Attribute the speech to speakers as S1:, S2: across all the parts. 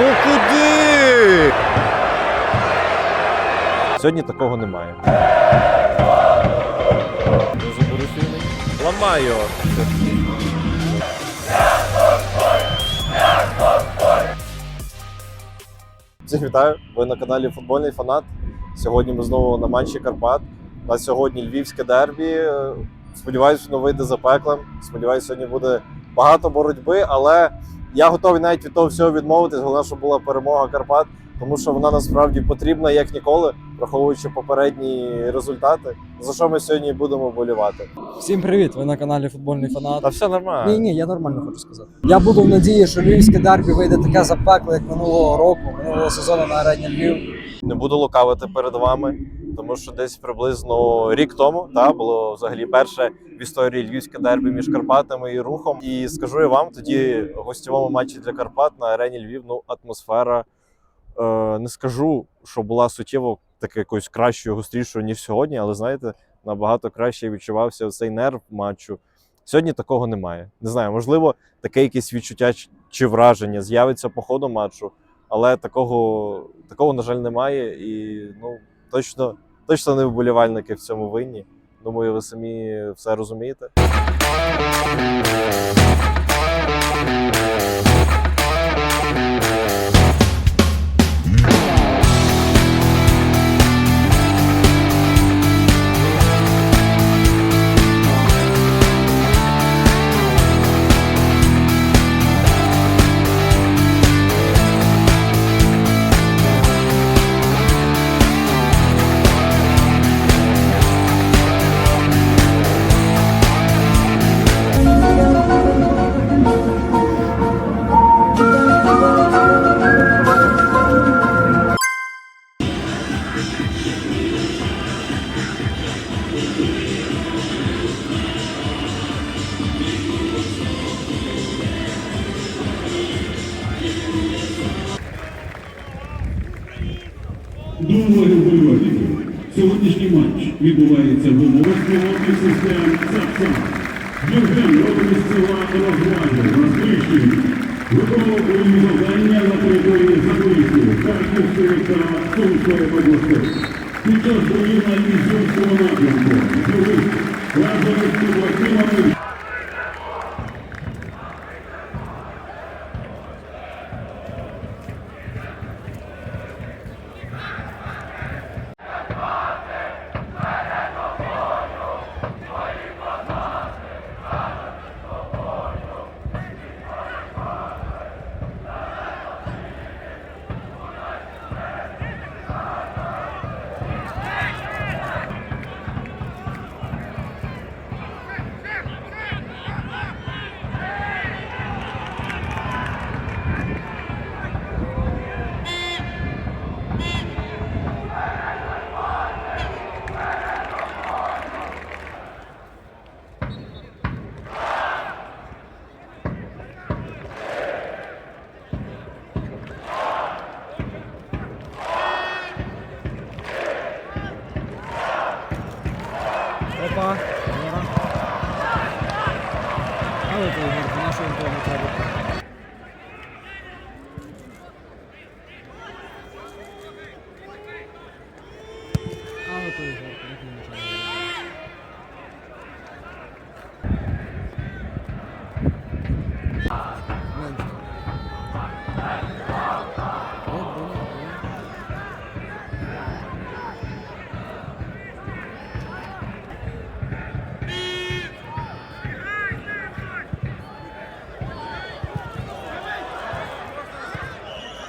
S1: Ну куди? Сьогодні такого немає. Дуже буду. Ламаю. Всіх вітаю! Ви на каналі Футбольний фанат. Сьогодні ми знову на матчі Карпат. На сьогодні львівське дербі. Сподіваюсь, воно вийде запеклим. Сподіваюсь, сьогодні буде багато боротьби, але я готовий навіть від того всього відмовитись. Головне, щоб була перемога Карпат, тому що вона насправді потрібна як ніколи, враховуючи попередні результати. За що ми сьогодні будемо болівати?
S2: Всім привіт! Ви на каналі Футбольний фанат.
S1: Та все нормально.
S2: Ні, ні, я нормально хочу сказати. Я буду в надії, що львівське дербі вийде таке запекле, як минулого року, минулого сезону на арені Львів.
S1: Не буду лукавити перед вами, тому що десь приблизно рік тому та було взагалі перше в історії львівське дербі між Карпатами і рухом. І скажу я вам тоді в гостєвому матчі для Карпат на арені Львів. Ну атмосфера е, не скажу, що була суттєво таке якоюсь кращою, гострішою ніж сьогодні, але знаєте, набагато краще відчувався цей нерв матчу. Сьогодні такого немає. Не знаю, можливо, таке якесь відчуття чи враження з'явиться по ходу матчу, але такого, такого, на жаль, немає. І ну, точно, точно не вболівальники в цьому винні. Думаю, ви самі все розумієте.
S3: Матч відбувається в умовах пілотних систем САПСА. Євген родом із села Розваги, Розвищів. Виконував бойові завдання на території Запорізької, Харківської та Сумської областей. Під час боїв на Ізюмському
S2: Але то Ігор, на що він того не треба? Але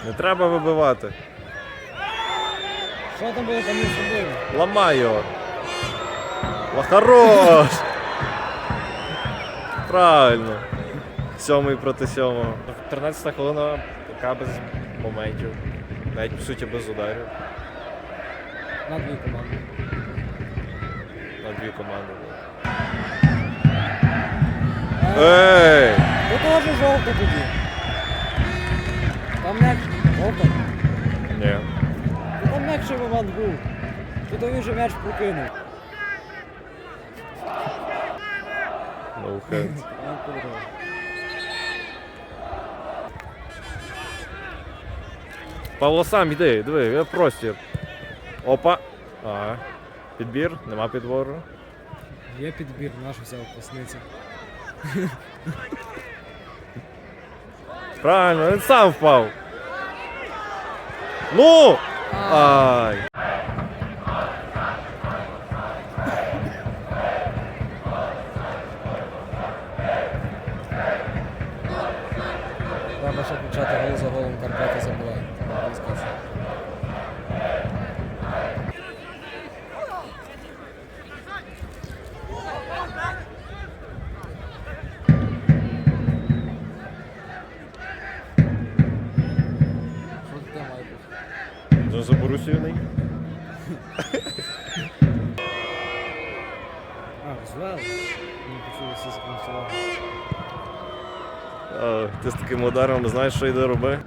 S2: Не треба
S1: вибивати.
S2: Що там було там між собою?
S1: Ламаю. Ла хорош! Правильно. Сьомий проти сьомого. 13 хвилина, яка без моментів. Навіть по суті без ударів
S2: На дві команди.
S1: на дві команди. Ей!
S2: Ну теж жовта тоді. Жовта.
S1: Ні.
S2: Ну там м'якший момент був. Тут він же м'яч прокинув.
S1: No hands. Павло сам йди, диви, є простір. Опа. А, підбір, нема підбору.
S2: Є підбір, наш взяв пасниця.
S1: Правильно, він сам впав. Ну! Ай.
S2: Треба
S1: Ну, за Борусію не.
S2: А,
S1: Ти з таким ударом знаєш, що йде роби.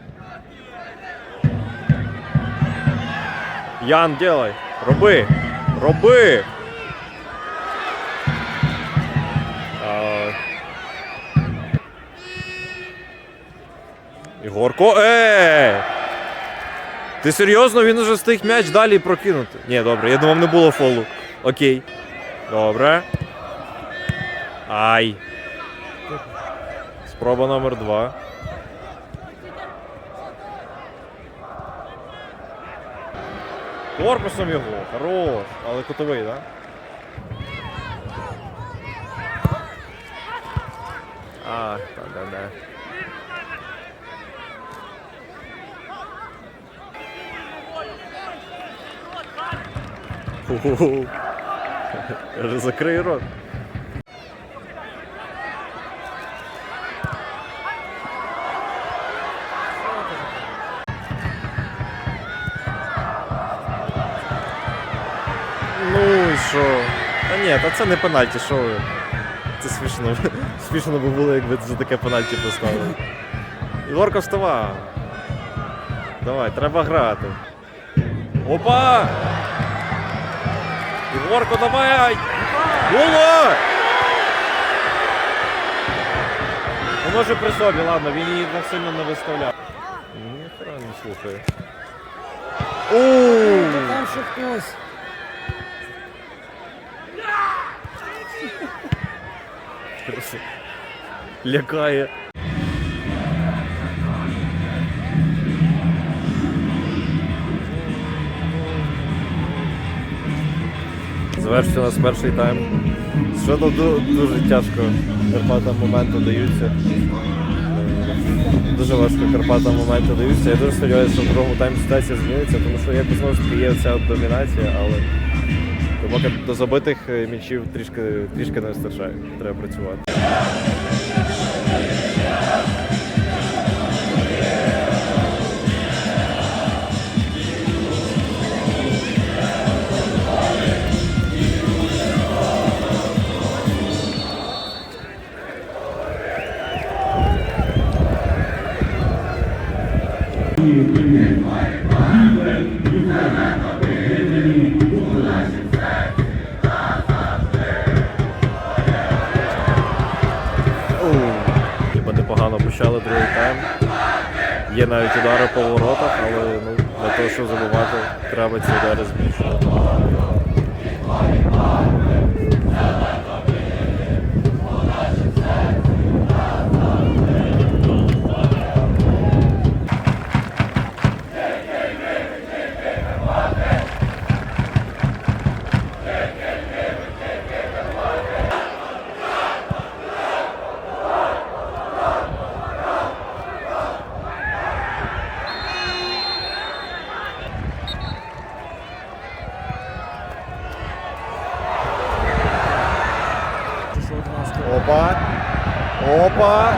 S1: Ян, делай! Роби! Роби! А... Ігорко, е! Ти серйозно? Він уже встиг м'яч далі прокинути. Ні, добре, я думав, не було фолу. Окей. Добре. Ай. Спроба номер два. Корпусом його. Хорош. Але кутовий, так? Да? А, так, да, да. Закрий рот. Ну і що? Та ні, та це не пенальті, що ви? Це смішно. Смішно би було, якби за таке пенальті поставили. Ігорко, вставай. Давай, треба грати. Опа! Ігорко, давай! Було! Ну може при собі, ладно, він її так сильно не виставляв. Ніхера не слухає.
S2: Там ще хтось.
S1: Лякає. Завершився нас перший тайм. Що то дуже тяжко Карпатам моменти даються. Дуже важко Карпатам моменти даються. Я дуже сподіваюся, що в другому таймі ситуація зміниться, тому що якось знову ж таки є ця домінація, але поки до забитих м'ячів трішки, трішки не вистачає. Треба працювати. Удари по але ну, для того, щоб забувати, треба ці удари збільшувати.
S2: Це що от нас тут?
S1: Опа! Опа!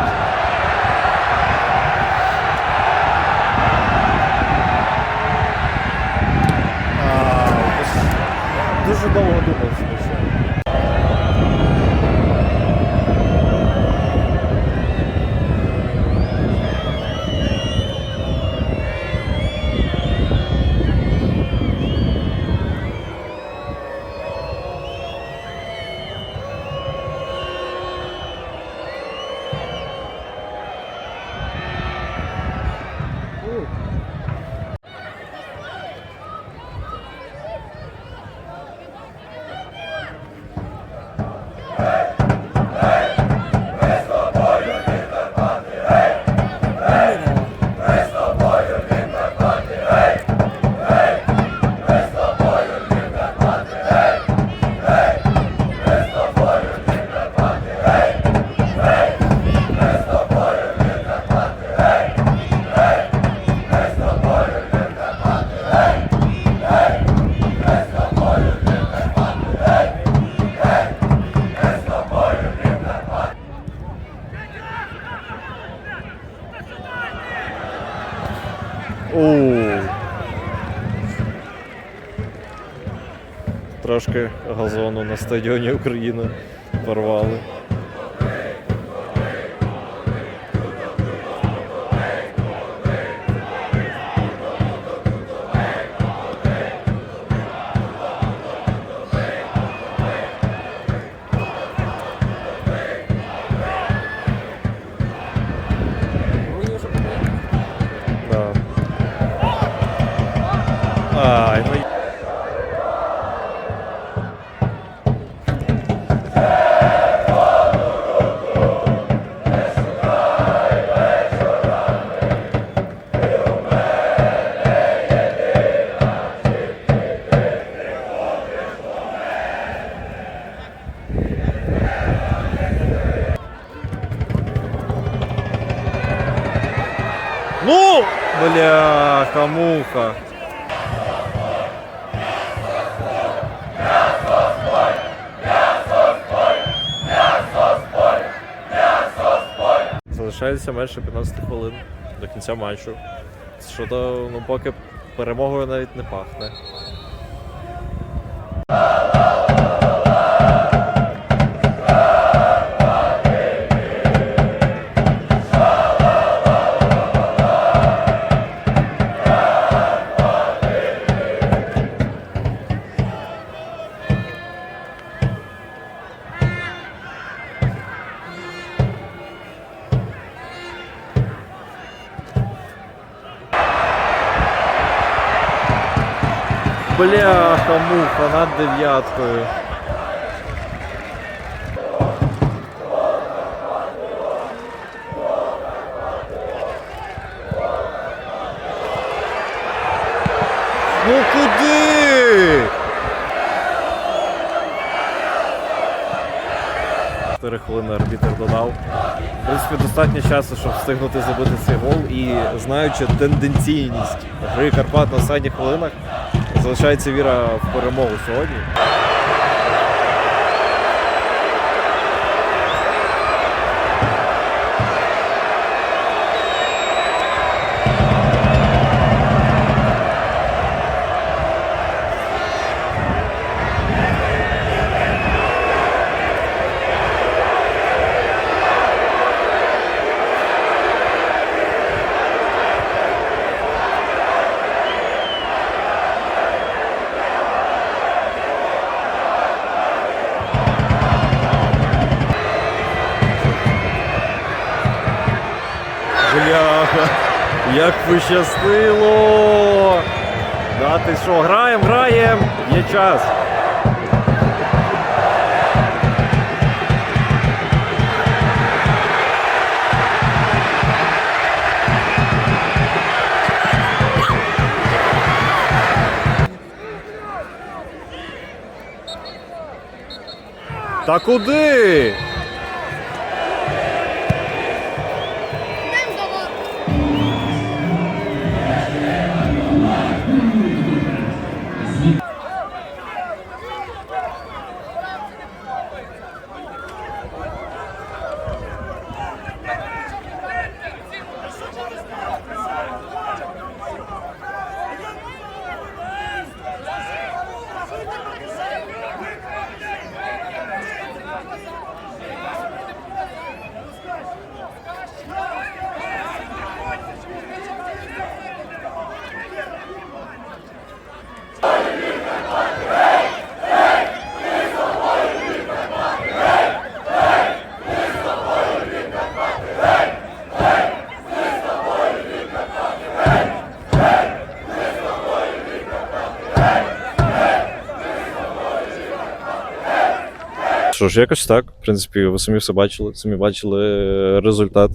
S1: А, якось Дуже довго думав, що Трошки газону на стадіоні України порвали. Бля, муха. Залишається менше 15 хвилин до кінця матчу. Що то, ну, поки перемогою навіть не пахне. Бляха, муха над дев'яткою. Ну куди? Чотири хвилини арбітр додав. В принципі, достатньо часу, щоб встигнути забити цей гол. І знаючи тенденційність гри Карпат на останніх хвилинах, залишається віра в перемогу сьогодні. як пощастило! Да, ти що, граємо, граємо, є час. Та куди? Що ж, якось так. В принципі, ви самі все бачили, самі бачили е, результат.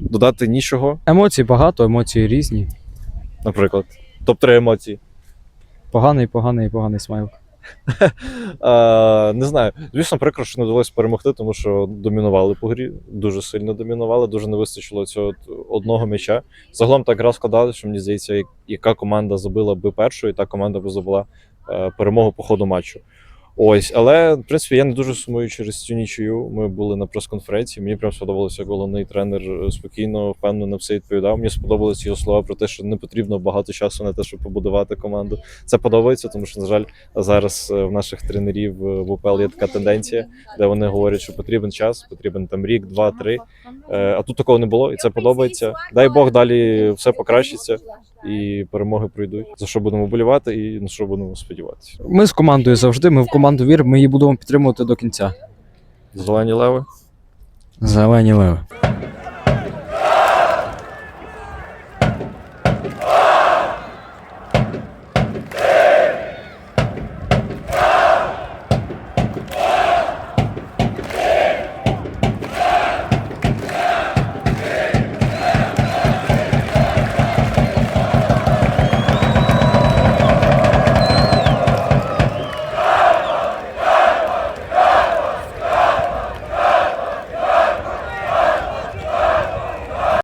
S1: Додати нічого,
S2: Емоцій багато, емоції різні.
S1: наприклад. Топ-3 емоції.
S2: Поганий, поганий, поганий смайл.
S1: А, не знаю. Звісно, прикро, що не вдалося перемогти, тому що домінували по грі, дуже сильно домінували, дуже не вистачило цього от одного м'яча. Загалом так гра складалася, що мені здається, як- яка команда забила би першою, та команда би забула е, перемогу по ходу матчу. Ось, але в принципі я не дуже сумую через цю нічию. Ми були на прес-конференції. Мені прям сподобалося, головний тренер е, спокійно, впевнено все відповідав. Мені сподобалися його слова про те, що не потрібно багато часу на те, щоб побудувати команду. Це подобається, тому що, на жаль, зараз е, в наших тренерів е, в УПЛ є така тенденція, де вони говорять, що потрібен час, потрібен там рік, два, три. А тут такого не було, і це подобається. Дай Бог далі все покращиться і перемоги прийдуть. За що будемо болівати і на що будемо сподіватися.
S2: Ми з командою завжди. Ми в команду віримо. Ми її будемо підтримувати до кінця.
S1: Зелені леви.
S2: Зелені леви.